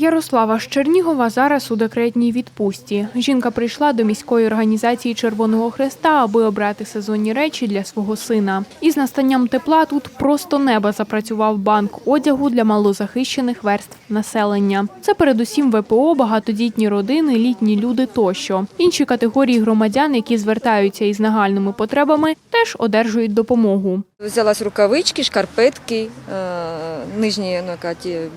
Ярослава з Чернігова зараз у декретній відпустці. Жінка прийшла до міської організації Червоного Хреста, аби обрати сезонні речі для свого сина. Із настанням тепла тут просто неба запрацював банк одягу для малозахищених верств населення. Це передусім ВПО, багатодітні родини, літні люди тощо. Інші категорії громадян, які звертаються із нагальними потребами, теж одержують допомогу. Взялась рукавички, шкарпетки, е, нижнє ну,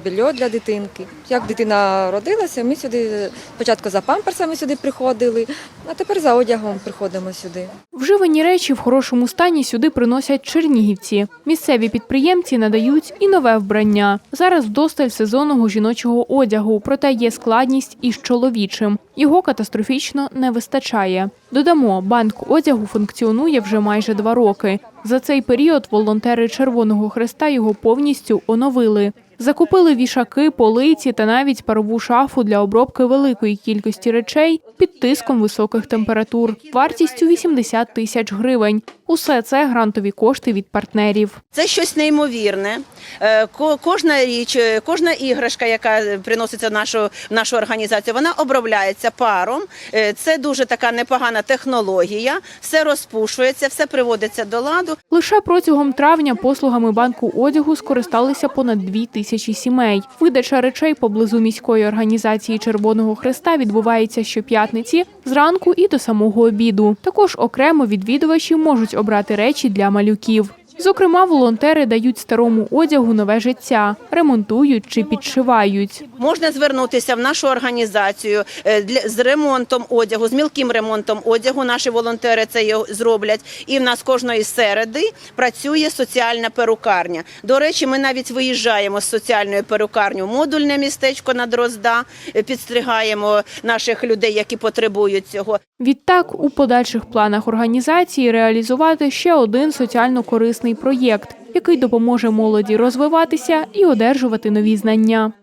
бельо для дитинки. Як дитина родилася, ми сюди спочатку за памперсами сюди приходили, а тепер за одягом приходимо сюди. Вживані речі в хорошому стані сюди приносять чернігівці. Місцеві підприємці надають і нове вбрання. Зараз вдосталь сезонного жіночого одягу, проте є складність із чоловічим. Його катастрофічно не вистачає. Додамо, банк одягу функціонує вже майже два роки. За цей період волонтери Червоного Хреста його повністю оновили. Закупили вішаки, полиці та навіть парову шафу для обробки великої кількості речей під тиском високих температур, вартістю 80 тисяч гривень. Усе це грантові кошти від партнерів. Це щось неймовірне. Е, ко- Кожна річ, е, кожна іграшка, яка приноситься в нашу, в нашу організацію, вона обробляється паром. Е, Це дуже така непогана технологія. Все розпушується, все приводиться до ладу. Лише протягом травня послугами банку одягу скористалися понад дві тисячі сімей. Видача речей поблизу міської організації Червоного Хреста відбувається щоп'ятниці зранку і до самого обіду. Також окремо відвідувачі можуть обрати речі для малюків. Зокрема, волонтери дають старому одягу нове життя, ремонтують чи підшивають. Можна звернутися в нашу організацію е, для з ремонтом одягу, з мілким ремонтом одягу. Наші волонтери це зроблять. І в нас кожної середи працює соціальна перукарня. До речі, ми навіть виїжджаємо з соціальної перукарні в модульне містечко на Дрозда, е, підстригаємо наших людей, які потребують цього. Відтак, у подальших планах організації реалізувати ще один соціально корисний проєкт, який допоможе молоді розвиватися і одержувати нові знання.